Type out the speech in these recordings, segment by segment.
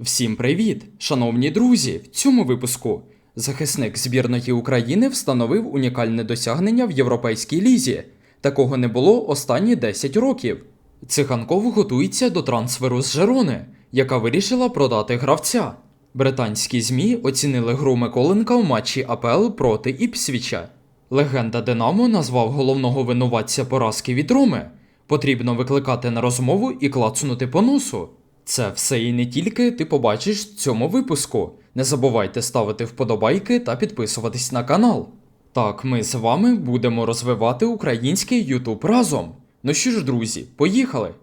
Всім привіт, шановні друзі! В цьому випуску захисник збірної України встановив унікальне досягнення в європейській лізі. Такого не було останні 10 років. Циганков готується до трансферу з Жерони, яка вирішила продати гравця. Британські ЗМІ оцінили гру Миколенка в матчі АПЛ проти Іпсвіча. Легенда Динамо назвав головного винуватця поразки від Роми. Потрібно викликати на розмову і клацнути по носу. Це все і не тільки ти побачиш в цьому випуску. Не забувайте ставити вподобайки та підписуватись на канал. Так, ми з вами будемо розвивати український YouTube разом. Ну що ж, друзі, поїхали!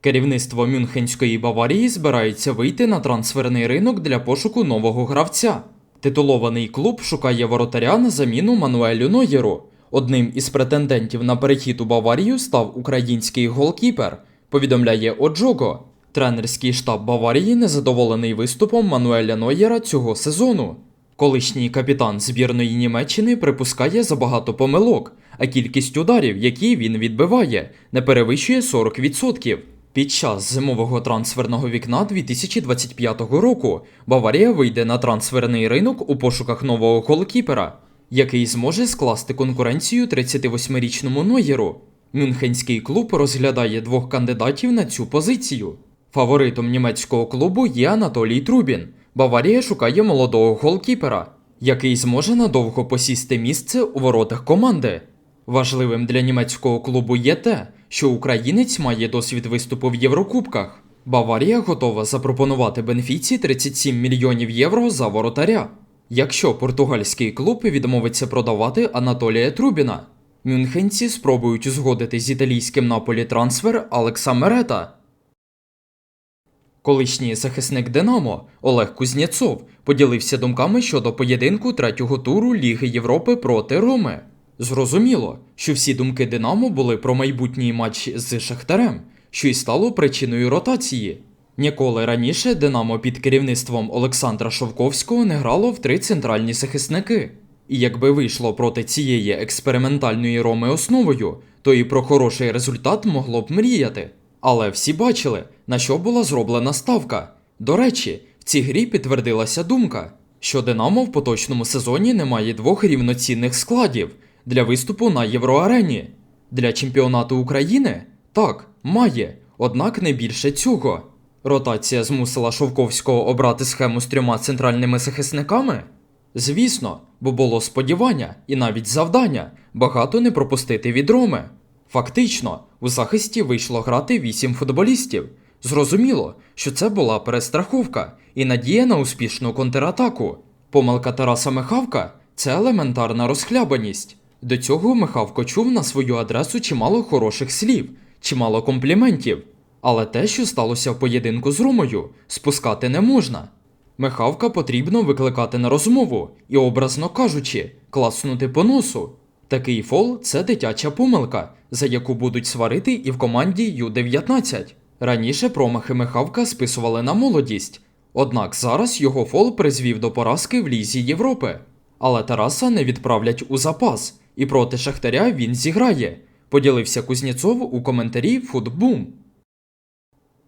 Керівництво Мюнхенської Баварії збирається вийти на трансферний ринок для пошуку нового гравця. Титулований клуб шукає воротаря на заміну Мануелю Нойєру. Одним із претендентів на перехід у Баварію став український голкіпер, повідомляє Оджого. Тренерський штаб Баварії незадоволений виступом Мануеля Нойєра цього сезону. Колишній капітан збірної Німеччини припускає забагато помилок, а кількість ударів, які він відбиває, не перевищує 40%. Під час зимового трансферного вікна 2025 року Баварія вийде на трансферний ринок у пошуках нового голкіпера, який зможе скласти конкуренцію 38-річному Нойєру. Мюнхенський клуб розглядає двох кандидатів на цю позицію. Фаворитом німецького клубу є Анатолій Трубін. Баварія шукає молодого голкіпера, який зможе надовго посісти місце у воротах команди. Важливим для німецького клубу є те, що українець має досвід виступу в Єврокубках. Баварія готова запропонувати Бенфіці 37 мільйонів євро за воротаря. Якщо португальський клуб відмовиться продавати Анатолія Трубіна, мюнхенці спробують узгодити з італійським наполі трансфер Алекса Мерета. Колишній захисник Динамо Олег Кузнєцов поділився думками щодо поєдинку третього туру Ліги Європи проти Роми. Зрозуміло, що всі думки Динамо були про майбутній матч з Шахтарем, що й стало причиною ротації. Ніколи раніше Динамо під керівництвом Олександра Шовковського не грало в три центральні захисники. І якби вийшло проти цієї експериментальної роми основою, то і про хороший результат могло б мріяти. Але всі бачили, на що була зроблена ставка. До речі, в цій грі підтвердилася думка, що Динамо в поточному сезоні не має двох рівноцінних складів для виступу на Євроарені. Для чемпіонату України так, має, однак не більше цього. Ротація змусила Шовковського обрати схему з трьома центральними захисниками? Звісно, бо було сподівання і навіть завдання багато не пропустити від Роми. Фактично, у захисті вийшло грати вісім футболістів. Зрозуміло, що це була перестраховка і надія на успішну контратаку. Помилка Тараса Михавка це елементарна розхлябаність. До цього Михавко чув на свою адресу чимало хороших слів, чимало компліментів. Але те, що сталося в поєдинку з Ромою, спускати не можна. Михавка потрібно викликати на розмову і, образно кажучи, класнути по носу. Такий фол це дитяча помилка, за яку будуть сварити і в команді Ю-19. Раніше промахи Михавка списували на молодість, однак зараз його фол призвів до поразки в Лізі Європи. Але Тараса не відправлять у запас, і проти Шахтаря він зіграє. Поділився Кузнєцов у коментарі Футбум.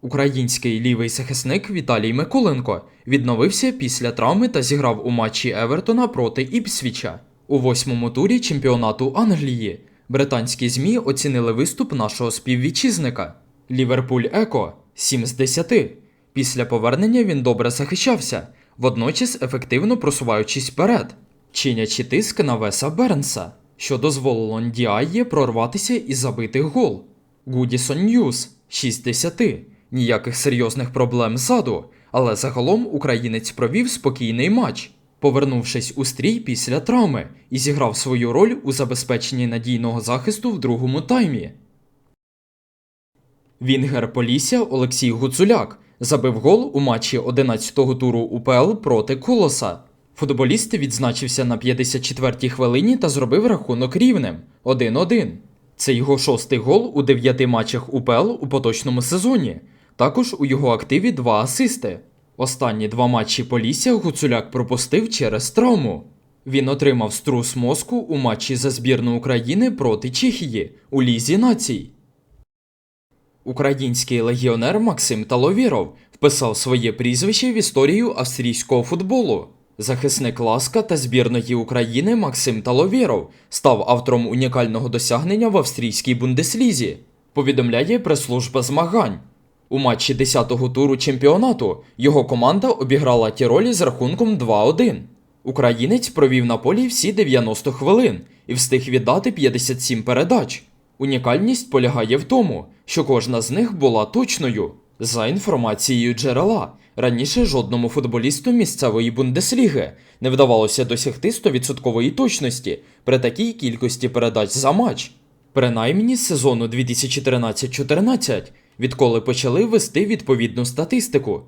Український лівий захисник Віталій Миколенко відновився після травми та зіграв у матчі Евертона проти Іпсвіча. У восьмому турі чемпіонату Англії британські ЗМІ оцінили виступ нашого співвітчизника. Ліверпуль Еко 7 з 10. Після повернення він добре захищався, водночас ефективно просуваючись вперед, чинячи тиск на Веса Бернса, що дозволило Ndіає прорватися і забити гол. Гудісон Ньюс 6 з 10. Ніяких серйозних проблем ззаду, але загалом українець провів спокійний матч, повернувшись у стрій після травми і зіграв свою роль у забезпеченні надійного захисту в другому таймі. Вінгер Полісся Олексій Гуцуляк забив гол у матчі 11-го туру УПЛ проти Колоса. Футболіст відзначився на 54-й хвилині та зробив рахунок рівним 1-1. Це його шостий гол у дев'яти матчах УПЛ у поточному сезоні. Також у його активі два асисти. Останні два матчі Полісся Гуцуляк пропустив через травму. Він отримав струс мозку у матчі за збірну України проти Чехії у Лізі націй. Український легіонер Максим Таловіров вписав своє прізвище в історію австрійського футболу. Захисник Ласка та збірної України Максим Таловєров став автором унікального досягнення в австрійській бундеслізі, повідомляє прес-служба змагань. У матчі 10-го туру чемпіонату його команда обіграла Тіролі з рахунком 2-1. Українець провів на полі всі 90 хвилин і встиг віддати 57 передач. Унікальність полягає в тому, що кожна з них була точною. За інформацією джерела, раніше жодному футболісту місцевої бундесліги не вдавалося досягти 100% точності при такій кількості передач за матч. Принаймні з сезону 2013-14, відколи почали вести відповідну статистику.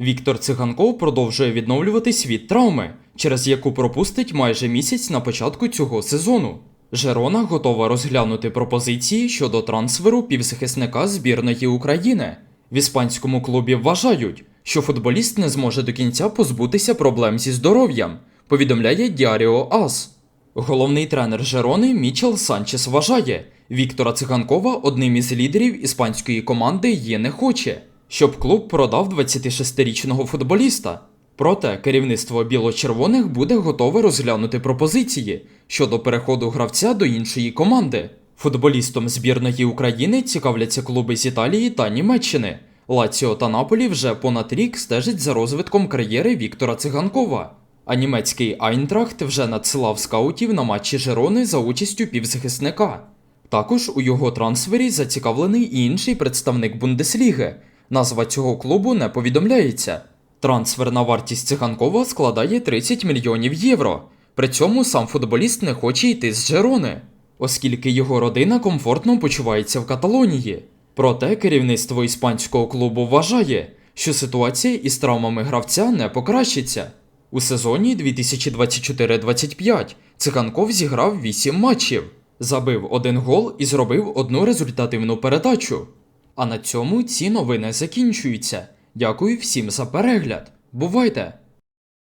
Віктор Циганков продовжує відновлюватись від травми, через яку пропустить майже місяць на початку цього сезону. Жерона готова розглянути пропозиції щодо трансферу півзахисника збірної України. В іспанському клубі вважають, що футболіст не зможе до кінця позбутися проблем зі здоров'ям, повідомляє Діаріо Ас. Головний тренер Жерони Мічел Санчес вважає, Віктора Циганкова одним із лідерів іспанської команди є не хоче, щоб клуб продав 26-річного футболіста. Проте керівництво біло-червоних буде готове розглянути пропозиції щодо переходу гравця до іншої команди. Футболістом збірної України цікавляться клуби з Італії та Німеччини. Лаціо та Наполі вже понад рік стежать за розвитком кар'єри Віктора Циганкова. А німецький Айнтрахт вже надсилав скаутів на матчі Жерони за участю півзахисника. Також у його трансфері зацікавлений і інший представник Бундесліги. Назва цього клубу не повідомляється. Трансферна вартість циганкова складає 30 мільйонів євро. При цьому сам футболіст не хоче йти з Жерони, оскільки його родина комфортно почувається в Каталонії. Проте керівництво іспанського клубу вважає, що ситуація із травмами гравця не покращиться. У сезоні 2024-25 Циганков зіграв 8 матчів, забив один гол і зробив одну результативну передачу. А на цьому ці новини закінчуються. Дякую всім за перегляд. Бувайте!